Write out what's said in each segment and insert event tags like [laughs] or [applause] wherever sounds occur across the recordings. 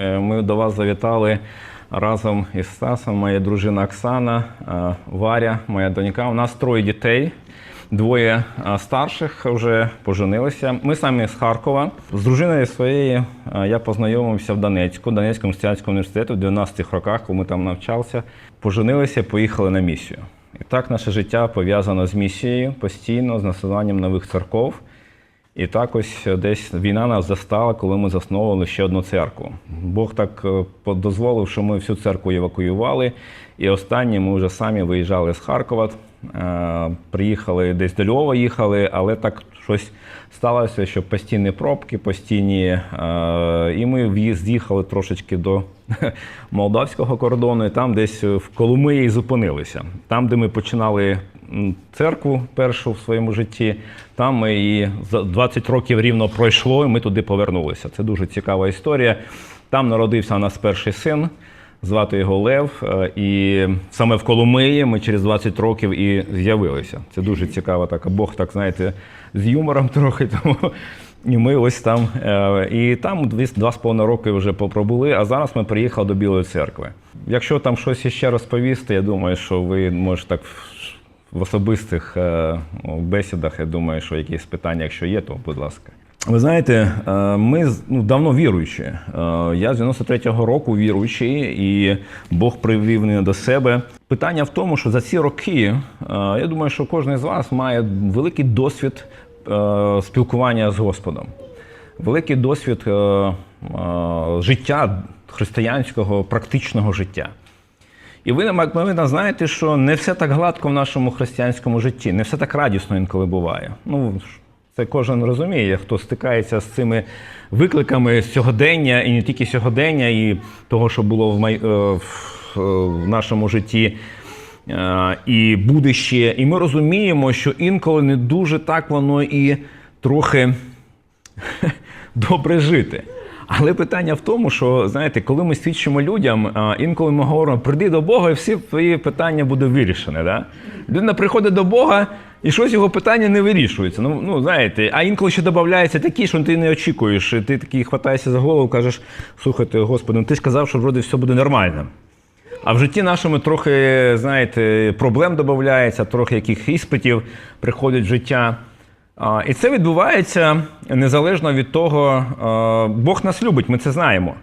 Е, Ми до вас завітали разом із Стасом, моя дружина Оксана, е, Варя, моя донька. У нас троє дітей. Двоє е, старших вже поженилися. Ми самі з Харкова. З дружиною своєю я познайомився в Донецьку, Донецькому християнському університету в 90-х роках, коли ми там навчався. Поженилися, поїхали на місію. І так наше життя пов'язано з місією постійно, з населенням нових церков. І так ось десь війна нас застала, коли ми засновували ще одну церкву. Бог так е, дозволив, що ми всю церкву евакуювали. І останні ми вже самі виїжджали з Харкова, е, приїхали десь до Львова їхали, але так щось сталося, що постійні пробки, постійні. е, І ми з'їхали трошечки до [laughs] молдавського кордону, і там десь в Коломиї зупинилися. Там, де ми починали церкву першу в своєму житті, там ми за 20 років рівно пройшло, і ми туди повернулися. Це дуже цікава історія. Там народився у нас перший син. Звати його Лев, е, і саме в Коломиї ми через 20 років і з'явилися. Це дуже цікаво, так Бог, так знаєте, з юмором [laughs] трохи. Тому і ми ось там. е, І там два з половиною роки вже попробули, а зараз ми приїхали до Білої церкви. Якщо там щось іще розповісти, я думаю, що ви можете так в особистих е, бесідах, я думаю, що якісь питання, якщо є, то будь ласка. Ви знаєте, е, ми ну, давно віруючі. Е, Я з 93-го року віруючий, і Бог привів мене до себе. Питання в тому, що за ці роки, я думаю, що кожен з вас має великий досвід спілкування з Господом, великий досвід життя християнського, практичного життя. І ви напевно знаєте, що не все так гладко в нашому християнському житті, не все так радісно інколи буває. Ну, це кожен розуміє, хто стикається з цими викликами сьогодення, і не тільки сьогодення, і того, що було в, май... е, в- е, нашому житті. е, І буде. І ми розуміємо, що інколи не дуже так воно і трохи [laughs] добре жити. Але питання в тому, що знаєте, коли ми свідчимо людям, інколи ми говоримо, прийди до Бога, і всі твої питання будуть вирішені. Да? Людина приходить до Бога, і щось його питання не вирішується. Ну, ну знаєте, а інколи ще додаються такі, що ти не очікуєш. І Ти такий хватаєшся за голову, кажеш, слухайте, Господи, ну ти ж казав, що вроде все буде нормально. А в житті нашому трохи, знаєте, проблем додається, трохи яких іспитів приходять в життя. І це відбувається незалежно від того, Бог нас любить, ми це знаємо.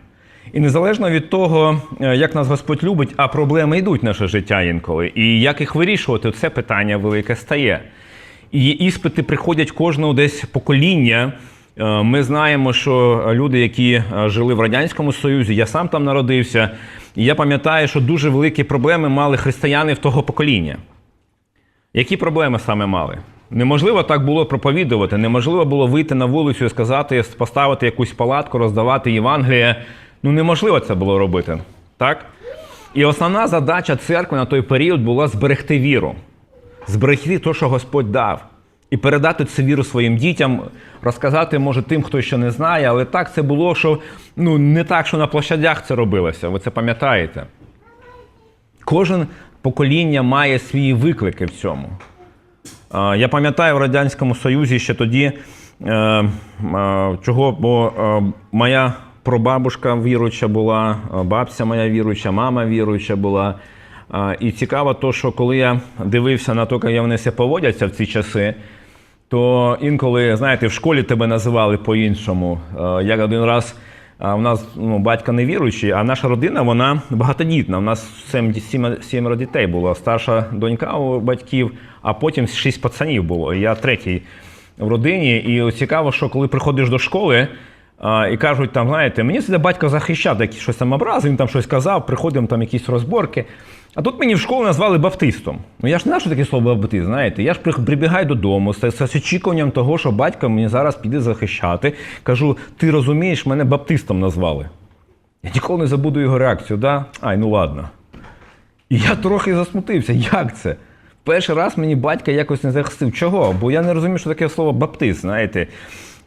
І незалежно від того, е, як нас Господь любить, а проблеми йдуть в наше життя інколи. І як їх вирішувати, це питання велике стає. І іспити приходять кожного десь покоління. Е, Ми знаємо, що люди, які е, жили в Радянському Союзі, я сам там народився, і я пам'ятаю, що дуже великі проблеми мали християни в того покоління. Які проблеми саме мали? Неможливо так було проповідувати, неможливо було вийти на вулицю і сказати, поставити якусь палатку, роздавати Євангеліє. Ну неможливо це було робити. Так? І основна задача церкви на той період була зберегти віру, зберегти те, що Господь дав, і передати цю віру своїм дітям, розказати, може, тим, хто ще не знає, але так це було, що ну, не так, що на площадях це робилося, ви це пам'ятаєте. Кожен покоління має свої виклики в цьому. Я пам'ятаю в Радянському Союзі ще тоді, е, е, чого, бо е, моя прабабушка віруюча була, бабця моя віруюча, мама віруюча була. І цікаво, то, що коли я дивився на те, як вони себе поводяться в ці часи, то інколи, знаєте, в школі тебе називали по-іншому. Е, Я один раз. У нас ну, батько не віруючий, а наша родина вона багатодітна. У нас сім, сім, сімеро дітей було. Старша донька у батьків, а потім шість пацанів було. Я третій в родині. І цікаво, що коли приходиш до школи а, і кажуть, там, знаєте, мені це батько захищав, якісь щось там образи, він там щось казав, приходимо там якісь розборки. А тут мені в школу назвали баптистом. Ну я ж не знаю, що таке слово баптист, знаєте. Я ж прибігаю додому з, з очікуванням того, що батько мені зараз піде захищати. Кажу, ти розумієш, мене баптистом назвали. Я ніколи не забуду його реакцію, да? Ай, ну ладно. І я трохи засмутився. Як це? Перший раз мені батька якось не захистив. Чого? Бо я не розумів, що таке слово баптист, знаєте.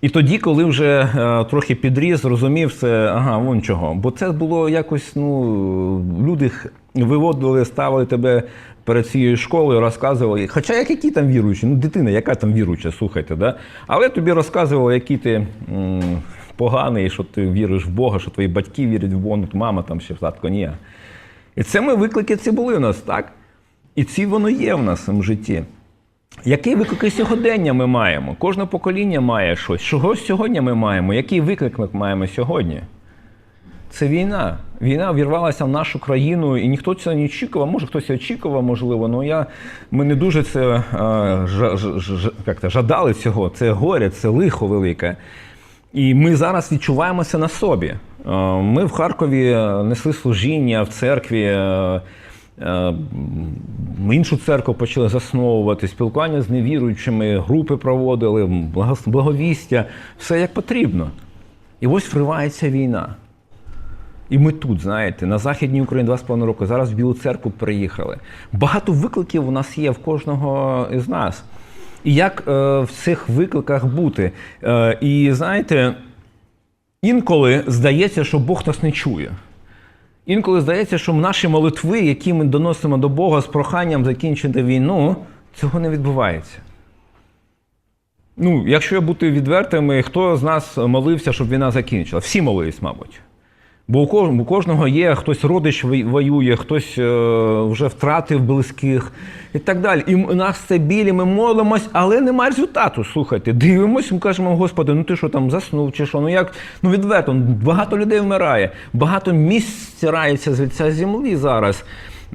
І тоді, коли вже е, трохи підріс, зрозумів це, ага, вон чого. Бо це було якось, ну, люди виводили, ставили тебе перед цією школою, розказували. Хоча як які там віруючі? Ну, дитина, яка там віруюча, слухайте, да? Але тобі розказували, які ти м, поганий, що ти віриш в Бога, що твої батьки вірять в Бога, ну, мама там ще татко, ні. І це ми виклики ці були у нас, так? І ці воно є в нас в житті. Які виклики сьогодення ми маємо? Кожне покоління має щось. Чого сьогодні ми маємо? Який виклик ми маємо сьогодні? Це війна. Війна вірвалася в нашу країну, і ніхто це не очікував. Може, хтось очікував, можливо, але я, ми не дуже це е, жа, жа, жа, як то, жадали цього. Це горе, це лихо велике. І ми зараз відчуваємо це на собі. Е, Ми в Харкові несли служіння в церкві. Е, Ми іншу церкву почали засновувати, спілкування з невіруючими, групи проводили, благовістя, все як потрібно. І ось вривається війна. І ми тут, знаєте, на Західній Україні два з половиною роки, зараз в Білу церкву приїхали. Багато викликів у нас є в кожного із нас. І як е, в цих викликах бути? Е, і знаєте, інколи здається, що Бог нас не чує. Інколи здається, що наші молитви, які ми доносимо до Бога з проханням закінчити війну, цього не відбувається. Ну, якщо бути відвертими, хто з нас молився, щоб війна закінчила? Всі молились, мабуть. Бо у кож- у кожного є хтось родич воює, хтось е, вже втратив близьких і так далі. І нас це білі, ми молимось, але немає результату. Слухайте, дивимось, ми кажемо, Господи, ну ти що там заснув чи що? Ну як ну відверто, багато людей вмирає, багато місць стирається з лиця землі зараз.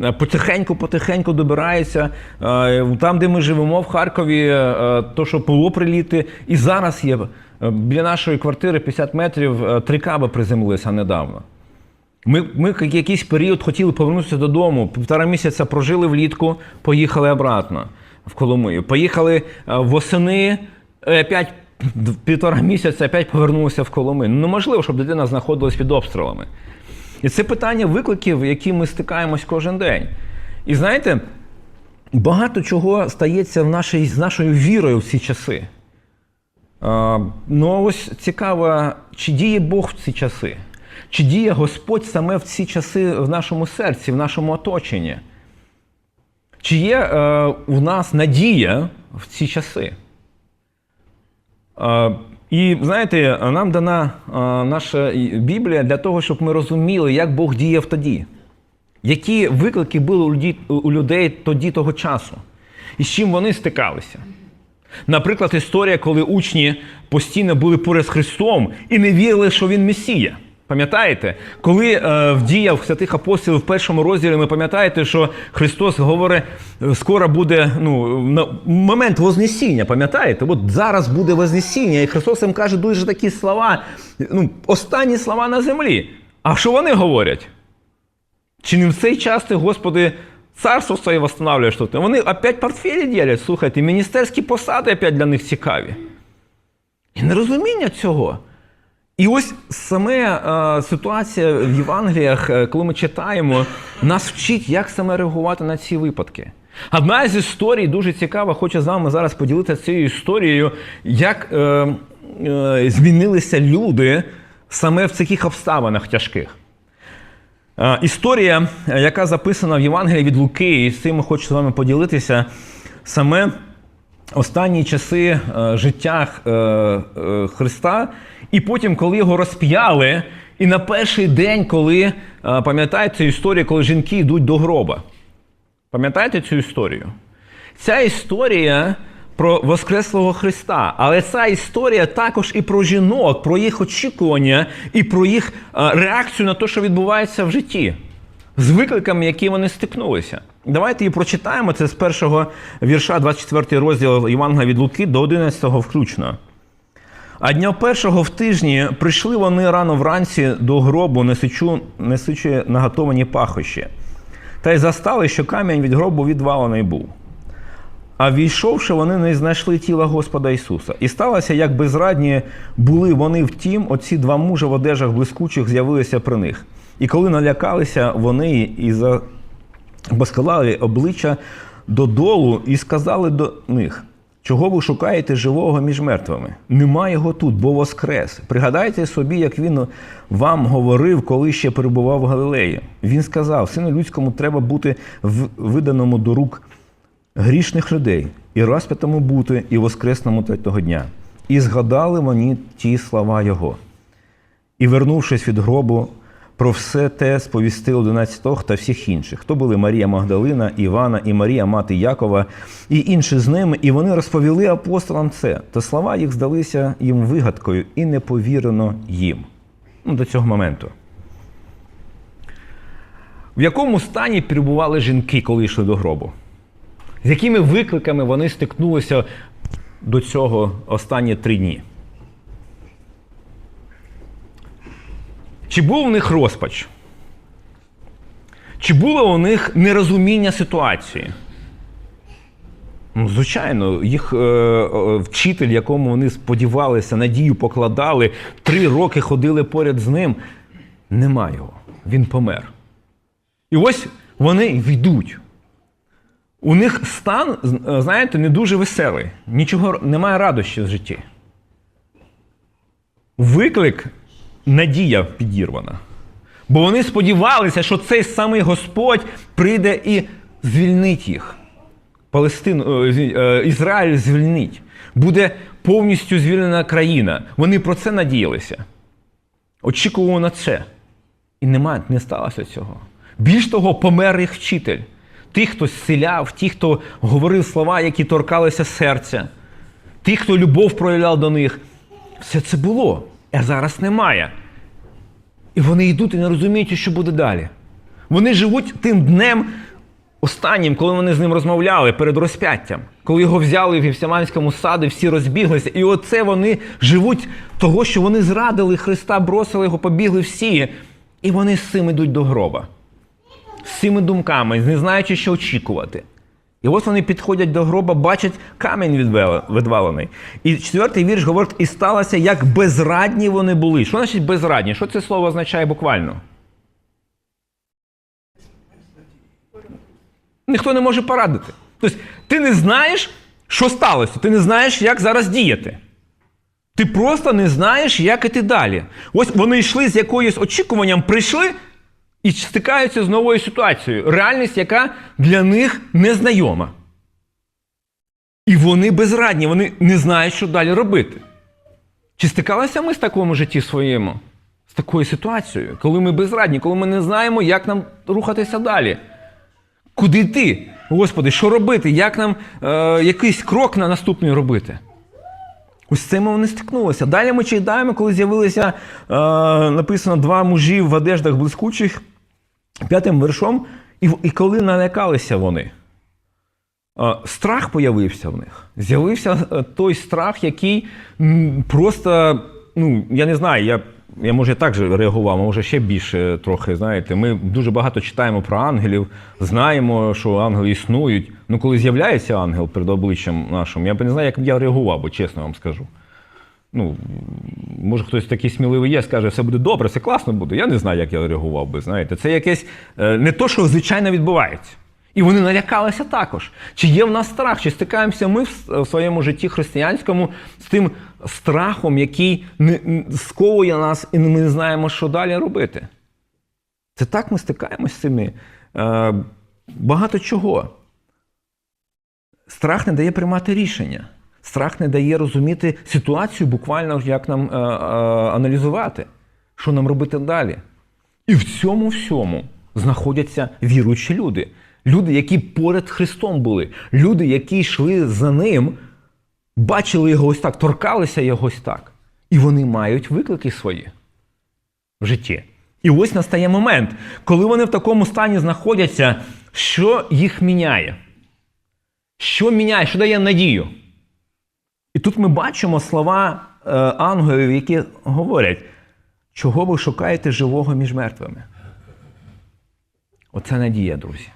Е, Потихеньку, потихеньку добирається е, там, де ми живемо, в Харкові, е, то, що було приліти, і зараз є е, біля нашої квартири 50 метрів е, три каби приземлилися недавно. Ми, ми якийсь період хотіли повернутися додому. Півтора місяця прожили влітку, поїхали обратно в Коломию. Поїхали е, восени, е, опять півтора місяця, опять повернулися в Коломию. Ну, неможливо, щоб дитина знаходилась під обстрілами. І це питання викликів, які ми стикаємось кожен день. І знаєте, багато чого стається в нашій, з нашою вірою в ці часи. А, ну ось цікаво, чи діє Бог в ці часи? Чи діє Господь саме в ці часи в нашому серці, в нашому оточенні? Чи є е, у нас надія в ці часи? Е, і знаєте, нам дана наша Біблія для того, щоб ми розуміли, як Бог діяв тоді. Які виклики були у людей тоді того часу, і з чим вони стикалися. Наприклад, історія, коли учні постійно були поряд з Христом і не вірили, що він Месія. Пам'ятаєте? Коли е, в діях святих апостолів в першому розділі ми пам'ятаєте, що Христос говорить, е, скоро буде ну, момент Вознесіння, пам'ятаєте? От зараз буде Вознесіння, і Христос їм каже дуже такі слова, ну, останні слова на землі. А що вони говорять? Чи не в цей час ти, Господи, царство своє восстанавливаєш тут? Вони опять портфелі ділять, слухайте, міністерські посади опять для них цікаві. І нерозуміння цього. І ось саме е, ситуація в Євангеліях, е, коли ми читаємо, нас вчить, як саме реагувати на ці випадки. Одна з історій дуже цікава, хочу з вами зараз поділитися цією історією, як е, е, змінилися люди саме в таких обставинах тяжких. Е, Історія, е, яка записана в Євангелії від Луки, і з цим хочу з вами поділитися, саме останні часи е, життя е, е, Христа, і потім, коли його розп'яли, і на перший день, коли пам'ятаєте цю історію, коли жінки йдуть до гроба. Пам'ятаєте цю історію? Ця історія про Воскреслого Христа, але ця історія також і про жінок, про їх очікування і про їх реакцію на те, що відбувається в житті, з викликами, які вони стикнулися. Давайте її прочитаємо. Це з першого вірша, 24 розділ Євангелія від Луки до 11 включно. А дня першого в тижні прийшли вони рано вранці до гробу, несучи, наготовані пахощі. Та й застали, що камінь від гробу відвалений був. А війшовши, вони не знайшли тіла Господа Ісуса. І сталося, як безрадні були вони втім, оці два мужа в одежах блискучих з'явилися при них. І коли налякалися вони і забаскалали обличчя додолу, і сказали до них: чого ви шукаєте живого між мертвими? Нема його тут, бо воскрес. Пригадайте собі, як він вам говорив, коли ще перебував в Галилеї. Він сказав: Сину людському треба бути в- виданому до рук грішних людей, і розп'ятому бути, і воскресному третього дня. І згадали вони ті слова Його. і, вернувшись від гробу, про все те сповістили одинадцятох та всіх інших. Хто були Марія Магдалина, Івана і Марія, мати Якова, і інші з ними, і вони розповіли апостолам це. Та слова їх здалися їм вигадкою, і не повірено їм. Ну, до цього моменту. В якому стані перебували жінки, коли йшли до гробу? З якими викликами вони стикнулися до цього останні три дні? Чи був у них розпач? Чи було у них нерозуміння ситуації? Ну, звичайно, їх е, е, вчитель, якому вони сподівалися, надію покладали, три роки ходили поряд з ним. Нема його. Він помер. І ось вони йдуть. У них стан, е, знаєте, не дуже веселий. Нічого немає радощі в житті. Виклик надія підірвана. Бо вони сподівалися, що цей самий Господь прийде і звільнить їх. Палестину, е, е, Ізраїль звільнить. Буде повністю звільнена країна. Вони про це надіялися. Очікували на це. І нема, не сталося цього. Більш того, помер їх вчитель. Ті, хто зціляв, ті, хто говорив слова, які торкалися серця, ті, хто любов проявляв до них. Все це було, а зараз немає. І вони йдуть і не розуміють, що буде далі. Вони живуть тим днем останнім, коли вони з ним розмовляли перед розп'яттям, коли його взяли в Гефсиманському саді, всі розбіглися. І оце вони живуть того, що вони зрадили Христа, бросили його, побігли всі. І вони з цим йдуть до гроба. З цими думками, не знаючи, що очікувати. І ось вони підходять до гроба, бачать камінь відвалений. І четвертий вірш говорить: і сталося, як безрадні вони були. Що значить безрадні? Що це слово означає буквально? Ніхто не може порадити. Тобто, ти не знаєш, що сталося, ти не знаєш, як зараз діяти. Ти просто не знаєш, як іти далі. Ось вони йшли з якоюсь очікуванням, прийшли і стикаються з новою ситуацією. Реальність, яка для них незнайома. І вони безрадні, вони не знають, що далі робити. Чи стикалися ми з такому житті своєму? З такою ситуацією, коли ми безрадні, коли ми не знаємо, як нам рухатися далі? Куди йти? Господи, що робити? Як нам е, якийсь крок на наступний робити? Ось з цим вони стикнулися. Далі ми читаємо, коли з'явилися, е, написано, два мужі в одеждах блискучих, п'ятим вершом, і, і коли налякалися вони. Страх появився в них. З'явився е, той страх, який просто, ну, я не знаю, я, я може так же реагував, а може ще більше трохи, знаєте. Ми дуже багато читаємо про ангелів, знаємо, що ангели існують. Ну, коли з'являється ангел перед обличчям нашим, я б не знаю, як я реагував, бо чесно вам скажу. Ну, може, хтось такий сміливий є, скаже, все буде добре, все класно буде. Я не знаю, як я реагував би. Знаєте, це якесь е, не то, що звичайно відбувається. І вони налякалися також. Чи є в нас страх? Чи стикаємося ми в своєму житті християнському з тим страхом, який не, сковує нас, і ми не знаємо, що далі робити? Це так ми стикаємося з цими. Е, багато чого. Страх не дає приймати рішення. Страх не дає розуміти ситуацію, буквально як нам е, е, аналізувати, що нам робити далі. І в цьому всьому знаходяться віруючі люди. Люди, які поряд Христом були, люди, які йшли за ним, бачили його ось так, торкалися його ось так. І вони мають виклики свої в житті. І ось настає момент, коли вони в такому стані знаходяться, що їх міняє? Що міняє, що дає надію? І тут ми бачимо слова е, ангелів, які говорять, чого ви шукаєте живого між мертвими? Оце надія, друзі.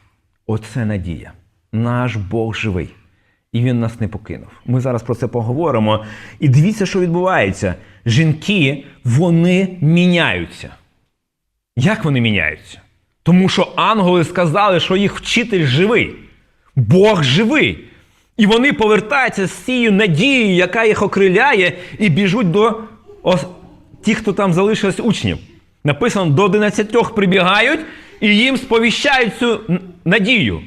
Оце надія. Наш Бог живий. І він нас не покинув. Ми зараз про це поговоримо. І дивіться, що відбувається. Жінки, вони міняються. Як вони міняються? Тому що ангели сказали, що їх вчитель живий. Бог живий. І вони повертаються з цією надією, яка їх окриляє, і біжуть до тих, хто там залишились учнів. Написано, до 11 прибігають і їм сповіщають цю надію.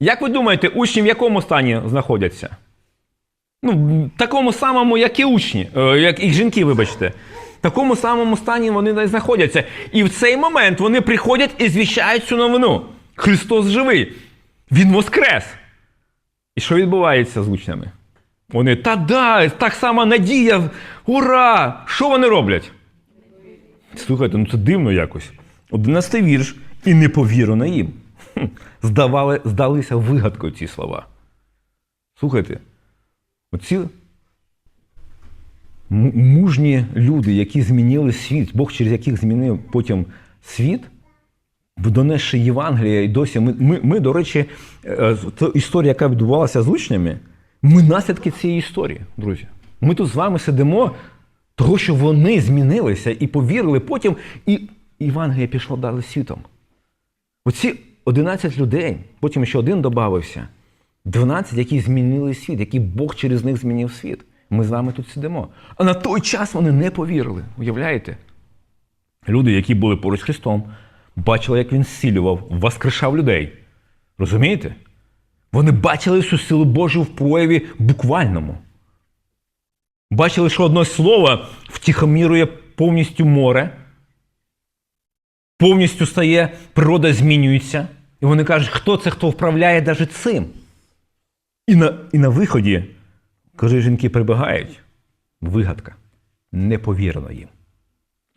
Як ви думаєте, учні в якому стані знаходяться? Ну, в такому самому, як і учні, е, як і жінки, вибачте. В такому самому стані вони і знаходяться. І в цей момент вони приходять і звіщають цю новину. Христос живий. Він воскрес. І що відбувається з учнями? Вони та да, так само надія, ура! Що вони роблять? Слухайте, ну це дивно якось. Одинадцятий вірш, і не повірено їм. Здавали, здалися вигадкою ці слова. Слухайте, оці мужні люди, які змінили світ, Бог через яких змінив потім світ, донесши Євангелія, і досі ми, ми, ми до речі, е, історія, яка відбувалася з учнями, ми наслідки цієї історії, друзі. Ми тут з вами сидимо, того, що вони змінилися і повірили потім, і Євангелія пішло далі світом. Оці 11 людей, потім ще один додався, 12, які змінили світ, які Бог через них змінив світ. Ми з вами тут сидимо. А на той час вони не повірили. Уявляєте? Люди, які були поруч з Христом, бачили, як він зцілював, воскрешав людей. Розумієте? Вони бачили всю силу Божу в прояві буквальному. Бачили, що одне слово втіхомірує повністю море, повністю стає, природа змінюється. І вони кажуть, хто це, хто вправляє навіть цим. І на, і на виході, коли жінки прибігають, вигадка. Не повірено їм.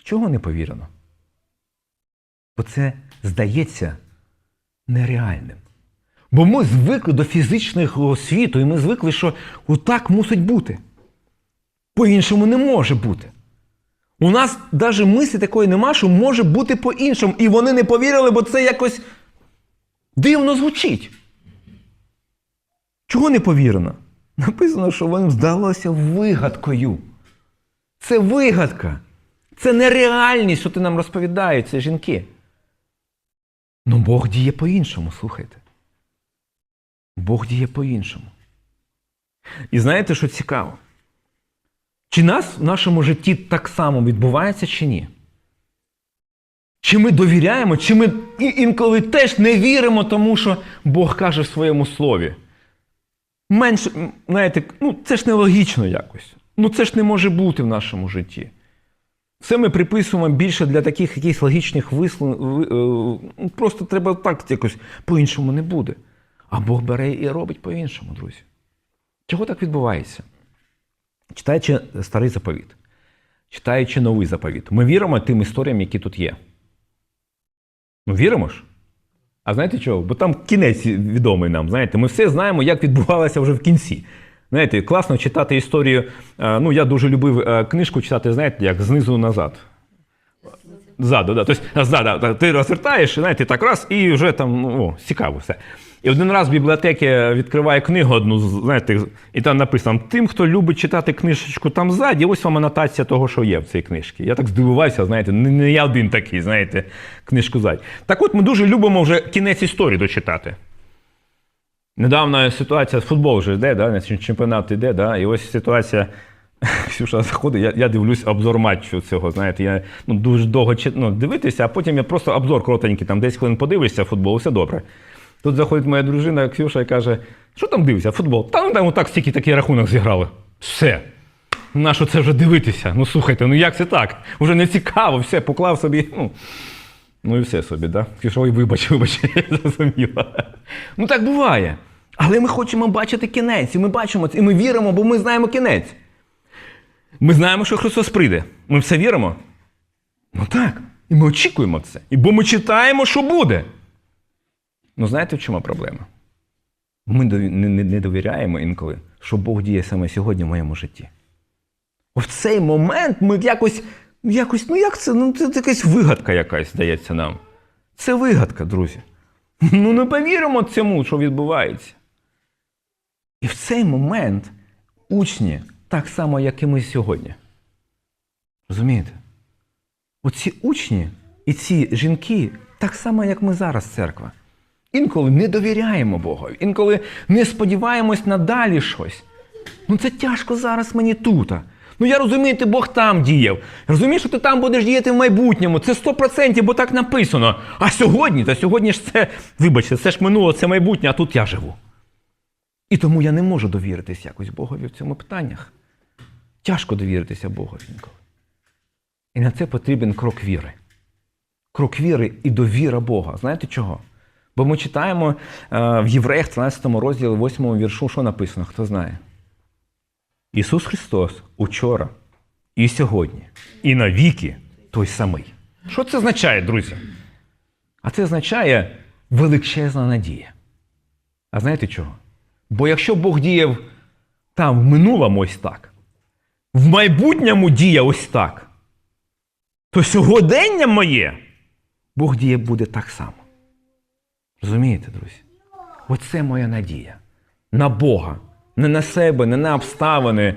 Чого не повірено? Бо це здається нереальним. Бо ми звикли до фізичного світу, і ми звикли, що отак мусить бути. По-іншому не може бути. У нас навіть мислі такої нема, що може бути по-іншому. І вони не повірили, бо це якось дивно звучить. Чого не повірено? Написано, що вам здалося вигадкою. Це вигадка. Це нереальність, що ти нам розповідають, це жінки. Ну Бог діє по-іншому, слухайте. Бог діє по-іншому. І знаєте, що цікаво? Чи нас в нашому житті так само відбувається, чи ні? Чи ми довіряємо, чи ми інколи теж не віримо тому, що Бог каже в своєму слові. Менше, знаєте, ну це ж нелогічно якось. Ну це ж не може бути в нашому житті. Це ми приписуємо більше для таких якихось логічних вислов. ви- е, ну, Просто треба так якось по-іншому не буде. А Бог бере і робить по-іншому, друзі. Чого так відбувається? Читаючи старий заповіт, читаючи новий заповіт, ми віримо тим історіям, які тут є. Ну, віримо ж? А знаєте чого? Бо там кінець відомий нам. Знаєте, ми все знаємо, як відбувалося вже в кінці. Знаєте, класно читати історію. е, Ну, я дуже любив е, книжку читати, знаєте, як знизу назад. Ззаду, да. Тобто, ззаду, ти розвертаєш, знаєте, так раз, і вже там, ну, о, цікаво все. І один раз в бібліотеки відкриває книгу одну, знаєте, і там написано: тим, хто любить читати книжечку там ззаді, ось вам анотація того, що є в цій книжці. Я так здивувався, знаєте, не я один такий, знаєте, книжку ззаді. Так от ми дуже любимо вже кінець історії дочитати. Недавно ситуація з футболу вже йде, да? чемпіонат йде, да? і ось ситуація. [laughs] Ксюша заходить, я, я дивлюсь обзор матчу цього. Знаєте, я ну, дуже довго ну, дивитися, а потім я просто обзор коротенький, там 10 хвилин подивишся футбол, все добре. Тут заходить моя дружина Ксюша і каже: що там дивишся, футбол? Та ну там отак стільки такий рахунок зіграли. Все. На що це вже дивитися? Ну слухайте, ну як це так? Уже не цікаво, все, поклав собі. Ну, ну і все собі, да? Ксюша, ой, вибач, вибач, [laughs] зрозуміла. Ну так буває. Але ми хочемо бачити кінець, і ми бачимо це, і ми віримо, бо ми знаємо кінець. Ми знаємо, що Христос прийде. Ми в це віримо? Ну так. І ми очікуємо це. І бо ми читаємо, що буде. Ну знаєте, в чому проблема? Ми не довіряємо інколи, що Бог діє саме сьогодні в моєму житті. В цей момент ми якось, якось, ну як це? Ну, це якась вигадка якась здається нам. Це вигадка, друзі. Ну не повіримо цьому, що відбувається. І в цей момент учні так само, як і ми сьогодні. Розумієте? Оці учні і ці жінки так само, як ми зараз, церква. Інколи не довіряємо Богу, інколи не сподіваємось на далі щось. Ну це тяжко зараз мені тут. Ну я розумію, ти Бог там діяв. Розумію, що ти там будеш діяти в майбутньому. Це 100%, бо так написано. А сьогодні, та сьогодні ж це, вибачте, це ж минуло, це майбутнє, а тут я живу. І тому я не можу довіритись якось Богові в цьому питаннях. Тяжко довіритися Богові інколи. І на це потрібен крок віри. Крок віри і довіра Бога. Знаєте чого? Бо ми читаємо е, в Євреях 13 розділі, 8 віршу, що написано, хто знає? Ісус Христос учора і сьогодні, і навіки той самий. Що це означає, друзі? А це означає величезна надія. А знаєте чого? Бо якщо Бог діяв там в минулому ось так, в майбутньому діє ось так, то сьогодення моє Бог діє буде так само. Розумієте, друзі? Оце моя надія. На Бога. Не на себе, не на обставини.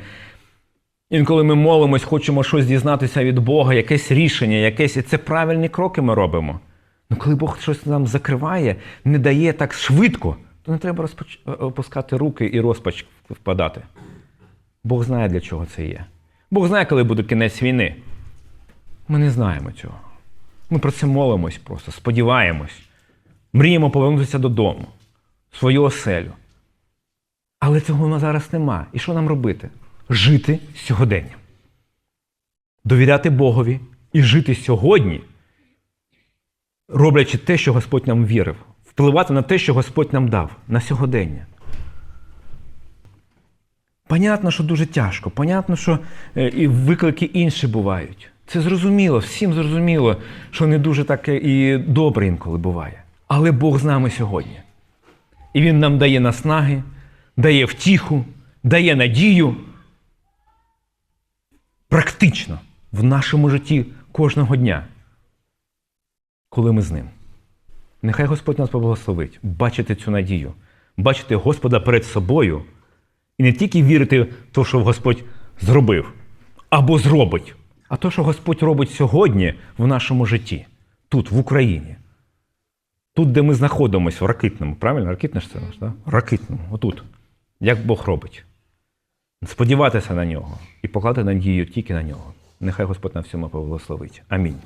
Інколи ми молимось, хочемо щось дізнатися від Бога, якесь рішення, якесь. І це правильні кроки ми робимо. Ну коли Бог щось нам закриває, не дає так швидко, то не треба розпоч... опускати руки і розпач впадати. Бог знає, для чого це є. Бог знає, коли буде кінець війни. Ми не знаємо цього. Ми про це молимось просто, сподіваємось. Мріємо повернутися додому, свою оселю. Але цього на зараз нема. І що нам робити? Жити сьогоденням. Довіряти Богові і жити сьогодні, роблячи те, що Господь нам вірив, впливати на те, що Господь нам дав, на сьогодення. Понятно, що дуже тяжко, понятно, що е, і виклики інші бувають. Це зрозуміло, всім зрозуміло, що не дуже таке і добре інколи буває. Але Бог з нами сьогодні. І Він нам дає наснаги, дає втіху, дає надію. Практично в нашому житті кожного дня, коли ми з ним. Нехай Господь нас поблагословить, бачити цю надію, бачити Господа перед собою і не тільки вірити в те, що Господь зробив або зробить, а те, що Господь робить сьогодні в нашому житті, тут, в Україні. Тут, де ми знаходимося, в ракитному, правильно? Ракитне ж це наш, да? Ракитному, отут. Як Бог робить. Сподіватися на нього і покладати надію тільки на нього. Нехай Господь на всьому поблагословить. Амінь.